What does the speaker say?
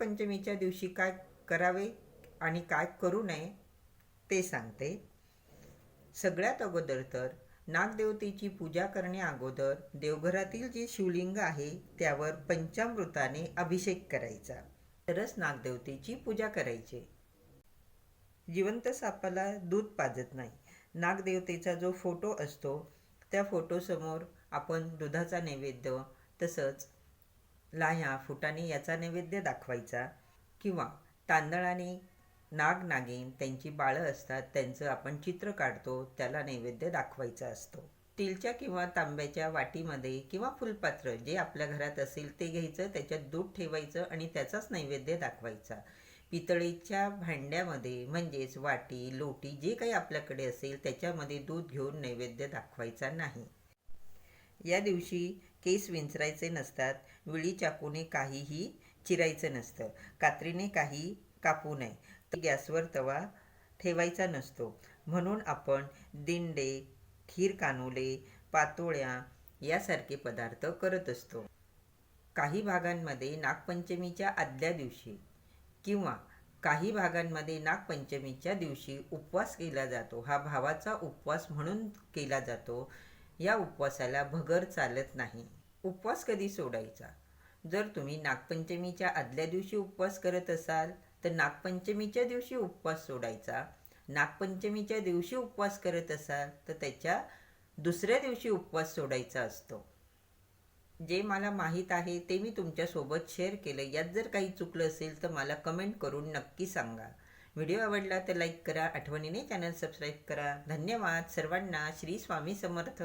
नागपंचमीच्या दिवशी काय करावे आणि काय करू नये ते सांगते. सगळ्यात अगोदर तर नागदेवतेची पूजा करण्याअगोदर देवघरातील जे शिवलिंग आहे त्यावर पंचामृताने अभिषेक करायचा. तरच नागदेवतेची पूजा करायची. जिवंत सापाला दूध पाजत नाही. नागदेवतेचा जो फोटो असतो त्या फोटोसमोर आपण दुधाचा नैवेद्य तसंच लाह्या फुटाने याचा नैवेद्य दाखवायचा. किंवा तांदळाने नाग नागिन त्यांची बाळं असतात त्यांचं आपण चित्र काढतो त्याला नैवेद्य दाखवायचा असतो. स्टीलच्या किंवा तांब्याच्या वाटीमध्ये किंवा फुलपात्र जे आपल्या घरात असेल ते घ्यायचं त्याच्यात दूध ठेवायचं आणि त्याचाच नैवेद्य दाखवायचा. पितळीच्या भांड्यामध्ये म्हणजेच वाटी लोटी जे काही आपल्याकडे असेल त्याच्यामध्ये दूध घेऊन नैवेद्य दाखवायचा नाही. या दिवशी केस विंचरायचे नसतात विळी चाकूने काहीही चिरायचं नसतं कात्रीने काही कापू नये तर गॅसवर तवा ठेवायचा नसतो. म्हणून आपण दिंडे खीर कानुले पातोळ्या यासारखे पदार्थ करत असतो. काही भागांमध्ये नागपंचमीच्या आदल्या दिवशी किंवा काही भागांमध्ये नागपंचमीच्या दिवशी उपवास केला जातो. हा भावाचा उपवास म्हणून केला जातो. या उपवासाला भगर चालत नाही. उपवास कधी सोडायचा? जर तुम्ही नागपंचमीच्या आदल्या दिवशी उपवास करत असाल तर नागपंचमीच्या दिवशी उपवास सोडायचा. नागपंचमीच्या दिवशी उपवास करत असाल तर त्याच्या दुसऱ्या दिवशी उपवास सोडायचा असतो. जे मला माहीत आहे ते मी तुमच्यासोबत शेअर केलं. यात जर काही चुकलं असेल तर मला कमेंट करून नक्की सांगा. व्हिडिओ आवडला तर लाईक करा. आठवणीने चॅनल सबस्क्राईब करा. धन्यवाद. सर्वांना श्री स्वामी समर्थ.